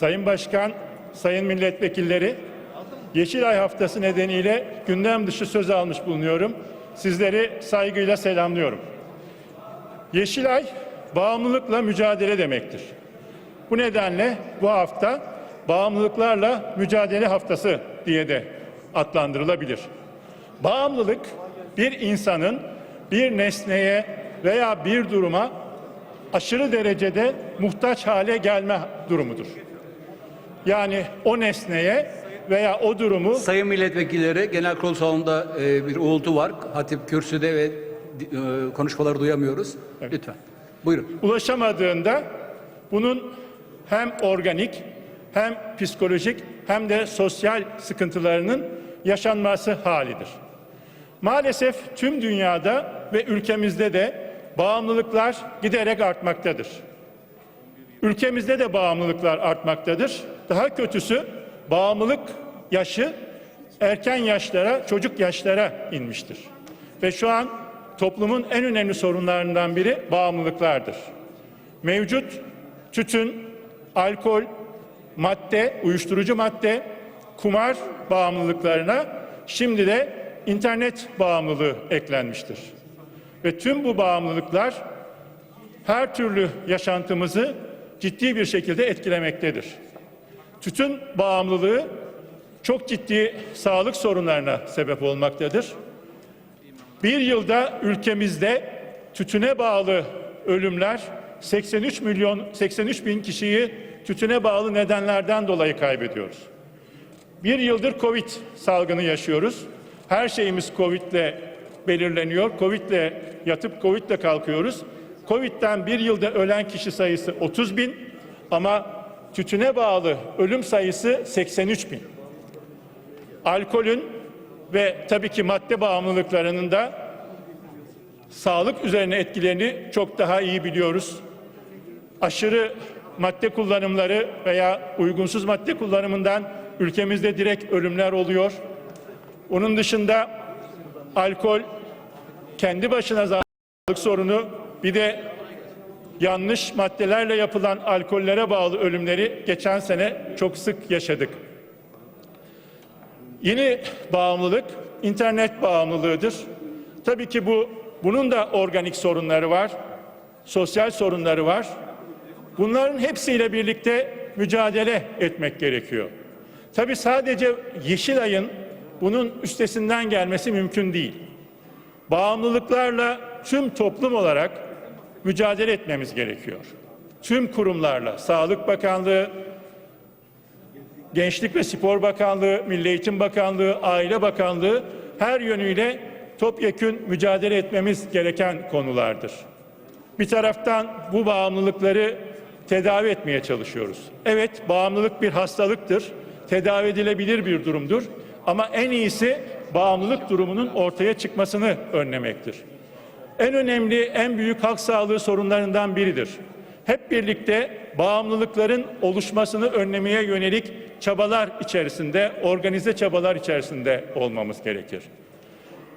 Sayın Başkan, Sayın Milletvekilleri, Yeşilay Haftası nedeniyle gündem dışı söz almış bulunuyorum. Sizleri saygıyla selamlıyorum. Yeşilay, bağımlılıkla mücadele demektir. Bu nedenle bu hafta bağımlılıklarla mücadele haftası diye de adlandırılabilir. Bağımlılık bir insanın bir nesneye veya bir duruma aşırı derecede muhtaç hale gelme durumudur. Yani o nesneye veya o durumu Sayın milletvekilleri genel kurul salonunda e, bir uğultu var. Hatip kürsüde ve e, konuşmaları duyamıyoruz. Lütfen. Buyurun. ulaşamadığında bunun hem organik hem psikolojik hem de sosyal sıkıntılarının yaşanması halidir. Maalesef tüm dünyada ve ülkemizde de bağımlılıklar giderek artmaktadır. Ülkemizde de bağımlılıklar artmaktadır. Daha kötüsü bağımlılık yaşı erken yaşlara, çocuk yaşlara inmiştir. Ve şu an toplumun en önemli sorunlarından biri bağımlılıklardır. Mevcut tütün, alkol, madde, uyuşturucu madde, kumar bağımlılıklarına şimdi de internet bağımlılığı eklenmiştir. Ve tüm bu bağımlılıklar her türlü yaşantımızı ciddi bir şekilde etkilemektedir. Tütün bağımlılığı çok ciddi sağlık sorunlarına sebep olmaktadır. Bir yılda ülkemizde tütüne bağlı ölümler 83 milyon 83 bin kişiyi tütüne bağlı nedenlerden dolayı kaybediyoruz. Bir yıldır Covid salgını yaşıyoruz. Her şeyimiz Covid'le belirleniyor. Covid'le yatıp Covid'le kalkıyoruz. Covid'den bir yılda ölen kişi sayısı 30 bin ama tütüne bağlı ölüm sayısı 83 bin. Alkolün ve tabii ki madde bağımlılıklarının da sağlık üzerine etkilerini çok daha iyi biliyoruz. Aşırı madde kullanımları veya uygunsuz madde kullanımından ülkemizde direkt ölümler oluyor. Onun dışında alkol kendi başına sağlık sorunu bir de yanlış maddelerle yapılan alkollere bağlı ölümleri geçen sene çok sık yaşadık. Yeni bağımlılık internet bağımlılığıdır. Tabii ki bu bunun da organik sorunları var. Sosyal sorunları var. Bunların hepsiyle birlikte mücadele etmek gerekiyor. Tabii sadece Yeşilay'ın bunun üstesinden gelmesi mümkün değil. Bağımlılıklarla tüm toplum olarak mücadele etmemiz gerekiyor. Tüm kurumlarla, Sağlık Bakanlığı, Gençlik ve Spor Bakanlığı, Milli Eğitim Bakanlığı, Aile Bakanlığı her yönüyle topyekün mücadele etmemiz gereken konulardır. Bir taraftan bu bağımlılıkları tedavi etmeye çalışıyoruz. Evet, bağımlılık bir hastalıktır, tedavi edilebilir bir durumdur ama en iyisi bağımlılık durumunun ortaya çıkmasını önlemektir. En önemli, en büyük halk sağlığı sorunlarından biridir. Hep birlikte bağımlılıkların oluşmasını önlemeye yönelik çabalar içerisinde, organize çabalar içerisinde olmamız gerekir.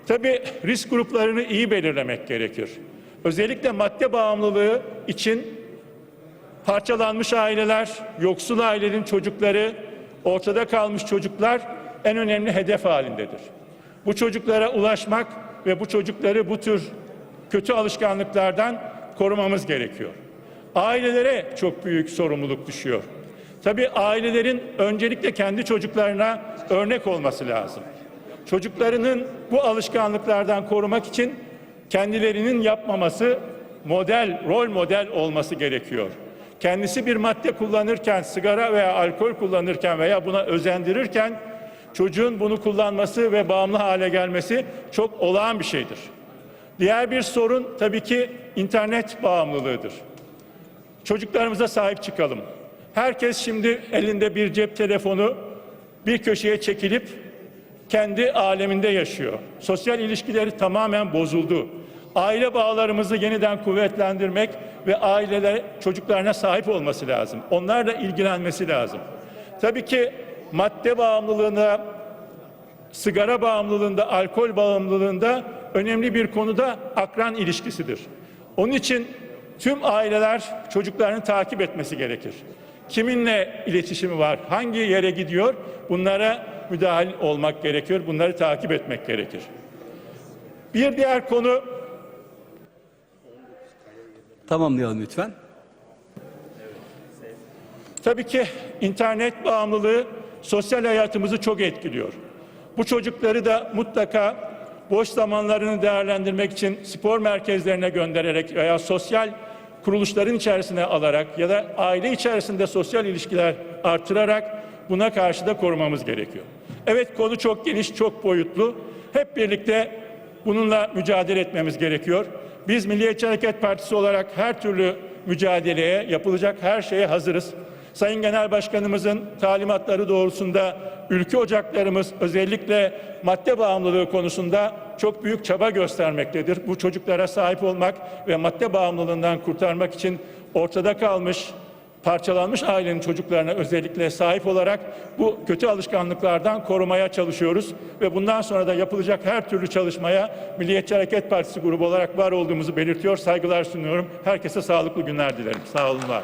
Tabii risk gruplarını iyi belirlemek gerekir. Özellikle madde bağımlılığı için parçalanmış aileler, yoksul ailenin çocukları, ortada kalmış çocuklar en önemli hedef halindedir. Bu çocuklara ulaşmak ve bu çocukları bu tür kötü alışkanlıklardan korumamız gerekiyor. Ailelere çok büyük sorumluluk düşüyor. Tabii ailelerin öncelikle kendi çocuklarına örnek olması lazım. Çocuklarının bu alışkanlıklardan korumak için kendilerinin yapmaması model, rol model olması gerekiyor. Kendisi bir madde kullanırken, sigara veya alkol kullanırken veya buna özendirirken çocuğun bunu kullanması ve bağımlı hale gelmesi çok olağan bir şeydir. Diğer bir sorun tabii ki internet bağımlılığıdır. Çocuklarımıza sahip çıkalım. Herkes şimdi elinde bir cep telefonu bir köşeye çekilip kendi aleminde yaşıyor. Sosyal ilişkileri tamamen bozuldu. Aile bağlarımızı yeniden kuvvetlendirmek ve aileler çocuklarına sahip olması lazım. Onlarla ilgilenmesi lazım. Tabii ki madde bağımlılığına, sigara bağımlılığında, alkol bağımlılığında önemli bir konuda akran ilişkisidir. Onun için tüm aileler çocuklarını takip etmesi gerekir. kiminle iletişimi var, hangi yere gidiyor bunlara müdahil olmak gerekiyor, bunları takip etmek gerekir. Bir diğer konu Tamamlayalım lütfen. Tabii ki internet bağımlılığı sosyal hayatımızı çok etkiliyor. Bu çocukları da mutlaka boş zamanlarını değerlendirmek için spor merkezlerine göndererek veya sosyal kuruluşların içerisine alarak ya da aile içerisinde sosyal ilişkiler artırarak buna karşı da korumamız gerekiyor. Evet konu çok geniş, çok boyutlu. Hep birlikte bununla mücadele etmemiz gerekiyor. Biz Milliyetçi Hareket Partisi olarak her türlü mücadeleye, yapılacak her şeye hazırız. Sayın Genel Başkanımızın talimatları doğrultusunda ülke ocaklarımız özellikle madde bağımlılığı konusunda çok büyük çaba göstermektedir. Bu çocuklara sahip olmak ve madde bağımlılığından kurtarmak için ortada kalmış parçalanmış ailenin çocuklarına özellikle sahip olarak bu kötü alışkanlıklardan korumaya çalışıyoruz ve bundan sonra da yapılacak her türlü çalışmaya Milliyetçi Hareket Partisi grubu olarak var olduğumuzu belirtiyor. Saygılar sunuyorum. Herkese sağlıklı günler dilerim. Sağ olun var.